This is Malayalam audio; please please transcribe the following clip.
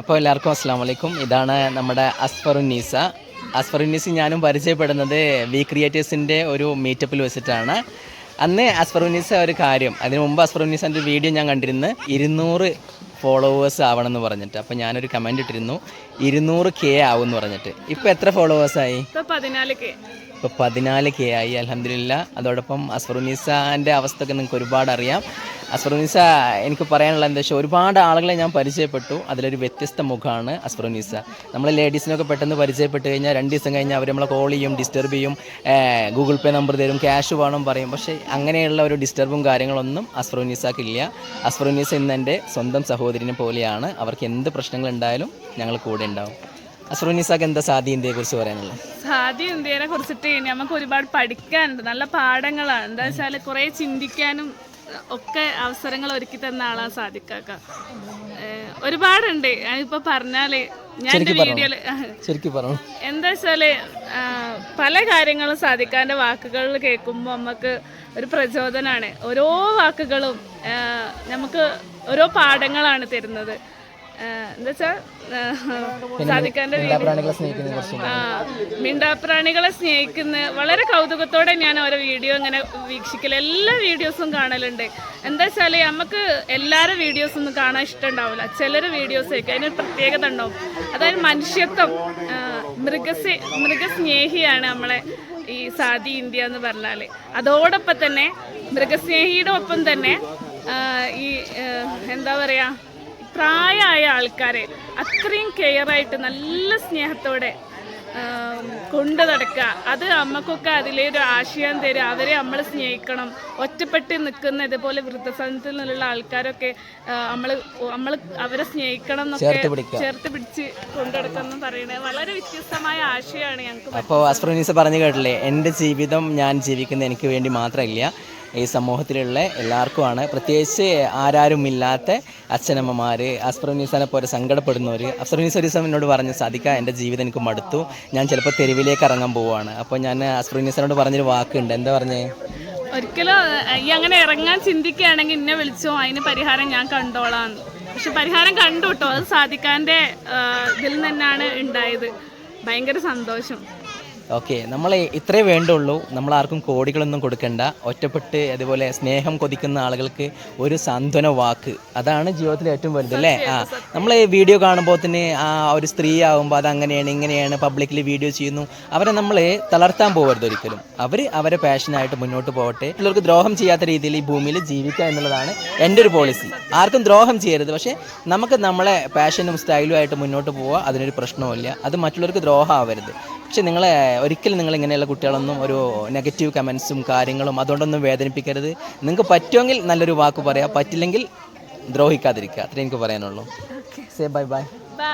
അപ്പോൾ എല്ലാവർക്കും അസ്സാം വലൈക്കും ഇതാണ് നമ്മുടെ അസ്ഫറുന്നീസ അസ്ഫറുന്നീസ് ഞാനും പരിചയപ്പെടുന്നത് വി ക്രിയേറ്റേഴ്സിന്റെ ഒരു മീറ്റപ്പിൽ വെച്ചിട്ടാണ്. അന്ന് അസ്ഫറുന്നീസ ഒരു കാര്യം അതിന് മുമ്പ് അസ്ഫറുന്നീസിന്റെ വീഡിയോ ഞാൻ കണ്ടിരുന്നു ഇരുന്നൂറ് ഫോളോവേഴ്സ് ആവണമെന്ന് പറഞ്ഞിട്ട്. അപ്പോൾ ഞാനൊരു കമന്റ് ഇട്ടിരുന്നു ഇരുന്നൂറ് കെ ആവും എന്ന് പറഞ്ഞിട്ട്. ഇപ്പോൾ എത്ര ഫോളോവേഴ്സായി ഇപ്പോൾ പതിനാല് കെ ആയി അലഹമില്ല അതോടൊപ്പം അസ്ഫറുനിസാന്റെ അവസ്ഥയൊക്കെ നിങ്ങൾക്ക് ഒരുപാട് അറിയാം അസ്ഫറുനിസ എനിക്ക് പറയാനുള്ള എന്താ വെച്ചാൽ ഒരുപാട് ആളുകളെ ഞാൻ പരിചയപ്പെട്ടു. അതിലൊരു വ്യത്യസ്ത മുഖമാണ് അസ്ഫറുനിസ നമ്മൾ ലേഡീസിനൊക്കെ പെട്ടെന്ന് പരിചയപ്പെട്ട് കഴിഞ്ഞാൽ രണ്ട് ദിവസം കഴിഞ്ഞാൽ അവർ നമ്മളെ കോൾ ചെയ്യും ഡിസ്റ്റർബ് ചെയ്യും ഗൂഗിൾ പേ നമ്പർ തരും ക്യാഷ് വേണം പറയും. പക്ഷേ അങ്ങനെയുള്ള ഒരു ഡിസ്റ്റർബും കാര്യങ്ങളൊന്നും അസ്ഫറുനിസാക്കില്ല അസ്ഫറുനിസ ഇന്ന് എന്റെ സ്വന്തം സഹോദരിനെ പോലെയാണ്. അവർക്ക് എന്ത് പ്രശ്നങ്ങൾ ഉണ്ടായാലും ഞങ്ങൾ കൂടെ ഉണ്ടാവും. അസ്ഫറുനിസാക്ക് എന്താ സാധ്യ ഇന്ത്യയെക്കുറിച്ച് പറയാനുള്ളത് സാധ്യ ഇന്ത്യനെ കുറിച്ചിട്ട് നമുക്ക് ഒരുപാട് പഠിക്കാനുണ്ട്. നല്ല പാഠങ്ങളാണ്. എന്താ വെച്ചാൽ കുറേ ചിന്തിക്കാനും ഒക്കെ അവസരങ്ങൾ ഒരുക്കി തന്ന ആളാ സാധിക്കാക്ക ഒരുപാടുണ്ട്. ഞാനിപ്പോ പറഞ്ഞാൽ ഞാൻ എന്റെ വീഡിയോയിൽ എന്താ വെച്ചാൽ പല കാര്യങ്ങളും സാധിക്കാന്റെ വാക്കുകൾ കേൾക്കുമ്പോൾ നമുക്ക് ഒരു പ്രചോദനമാണ് ഓരോ വാക്കുകളും നമുക്ക് ഓരോ പാഠങ്ങളാണ് തരുന്നത്. മിണ്ടാപ്രാണികളെ സ്നേഹിക്കുന്ന വളരെ കൗതുകത്തോടെ ഞാൻ ഓരോ വീഡിയോ ഇങ്ങനെ വീക്ഷിക്കൽ എല്ലാ വീഡിയോസും കാണലുണ്ട്. എന്താ വെച്ചാൽ നമുക്ക് എല്ലാവരും വീഡിയോസ് ഒന്നും കാണാൻ ഇഷ്ടമുണ്ടാവില്ല ചിലർ വീഡിയോസ് ഒക്കെ അതിനൊരു പ്രത്യേകത ഉണ്ടാവും. അതായത് മനുഷ്യത്വം. ആ, മൃഗസ്നേ മൃഗസ്നേഹിയാണ് നമ്മളെ ഈ സാദി ഇന്ത്യ എന്ന് പറഞ്ഞാൽ അതോടൊപ്പം തന്നെ മൃഗസ്നേഹിയുടെ ഒപ്പം തന്നെ ഈ എന്താ പറയുക പ്രായമായ ആൾക്കാരെ അത്രയും കെയർ ആയിട്ട് നല്ല സ്നേഹത്തോടെ കൊണ്ടു നടക്കുക. അത് അമ്മക്കൊക്കെ അതിലൊരു ആശയം തരും. അവരെ നമ്മൾ സ്നേഹിക്കണം. ഒറ്റപ്പെട്ട് നിൽക്കുന്ന ഇതുപോലെ വൃദ്ധസദനത്തിൽ നിന്നുള്ള ആൾക്കാരൊക്കെ നമ്മൾ നമ്മൾ അവരെ സ്നേഹിക്കണം എന്നൊക്കെ ചേർത്ത്. പിടിച്ച് കൊണ്ടുനടക്കണം പറയുന്നത് വളരെ വ്യത്യസ്തമായ ആശയമാണ് ഞങ്ങൾക്ക് അപ്പോൾ അസ്ഫറുനീസ പറഞ്ഞു കേട്ടില്ലേ എന്റെ ജീവിതം ഞാൻ ജീവിക്കുന്ന എനിക്ക് വേണ്ടി മാത്രമില്ല ഈ സമൂഹത്തിലുള്ള എല്ലാവർക്കുമാണ്. പ്രത്യേകിച്ച് ആരാരും ഇല്ലാത്ത അച്ഛനമ്മമാർ അസ്ഫറുനീസനെ പോലെ സങ്കടപ്പെടുന്നവർ അസ്ഫറുനീസ ഒരു ദിവസം എന്നോട് പറഞ്ഞു സാധിക്ക എന്റെ ജീവിതം എനിക്ക് മടുത്തു. ഞാൻ ചിലപ്പോൾ തെരുവിലേക്ക് ഇറങ്ങാൻ പോവുകയാണ് അപ്പോൾ ഞാൻ അസ്ഫറുനീസനോട് പറഞ്ഞൊരു വാക്കുണ്ട്. എന്താ പറഞ്ഞേ? ഒരിക്കലും ഈ അങ്ങനെ ഇറങ്ങാൻ ചിന്തിക്കുകയാണെങ്കിൽ എന്നെ വിളിച്ചോ അതിന് പരിഹാരം ഞാൻ കണ്ടോളാം. പക്ഷെ പരിഹാരം കണ്ടു കേട്ടോ. അത് സാധിക്കാന്റെ ഇതിൽ നിന്നാണ് ഉണ്ടായത്. ഭയങ്കര സന്തോഷം. ഓക്കെ നമ്മൾ ഇത്രേ വേണ്ടുള്ളൂ. നമ്മൾ ആർക്കും കോടികളൊന്നും കൊടുക്കണ്ട. ഒറ്റപ്പെട്ട് അതുപോലെ സ്നേഹം കൊതിക്കുന്ന ആളുകൾക്ക് ഒരു സാന്ത്വന വാക്ക്. അതാണ് ജീവിതത്തിൽ ഏറ്റവും വലുത് അല്ലേ? ആ നമ്മൾ വീഡിയോ കാണുമ്പോൾ തന്നെ ആ ഒരു സ്ത്രീ ആകുമ്പോൾ അത് അങ്ങനെയാണ് ഇങ്ങനെയാണ് പബ്ലിക്കിൽ വീഡിയോ ചെയ്യുന്നു. അവരെ നമ്മൾ തളർത്താൻ പോകരുത് ഒരിക്കലും. അവർ അവരെ പാഷനായിട്ട് മുന്നോട്ട് പോകട്ടെ. മറ്റുള്ളവർക്ക് ദ്രോഹം ചെയ്യാത്ത രീതിയിൽ ഈ ഭൂമിയിൽ ജീവിക്കുക എന്നുള്ളതാണ് എന്റെ ഒരു പോളിസി ആർക്കും ദ്രോഹം ചെയ്യരുത്. പക്ഷേ നമുക്ക് നമ്മളെ പാഷനും സ്റ്റൈലും ആയിട്ട് മുന്നോട്ട് പോവുക അതിനൊരു പ്രശ്നവുമില്ല. അത് മറ്റുള്ളവർക്ക് ദ്രോഹം ആവരുത് പക്ഷെ നിങ്ങൾ ഒരിക്കലും നിങ്ങൾ ഇങ്ങനെയുള്ള കുട്ടികളൊന്നും ഒരു നെഗറ്റീവ് കമൻസും കാര്യങ്ങളും അതുകൊണ്ടൊന്നും വേദനിപ്പിക്കരുത്. നിങ്ങൾക്ക് പറ്റുമെങ്കിൽ നല്ലൊരു വാക്ക് പറയാം. പറ്റില്ലെങ്കിൽ ദ്രോഹിക്കാതിരിക്കുക. അത്രേ എനിക്ക് പറയാനുള്ളൂ. Say bye bye bye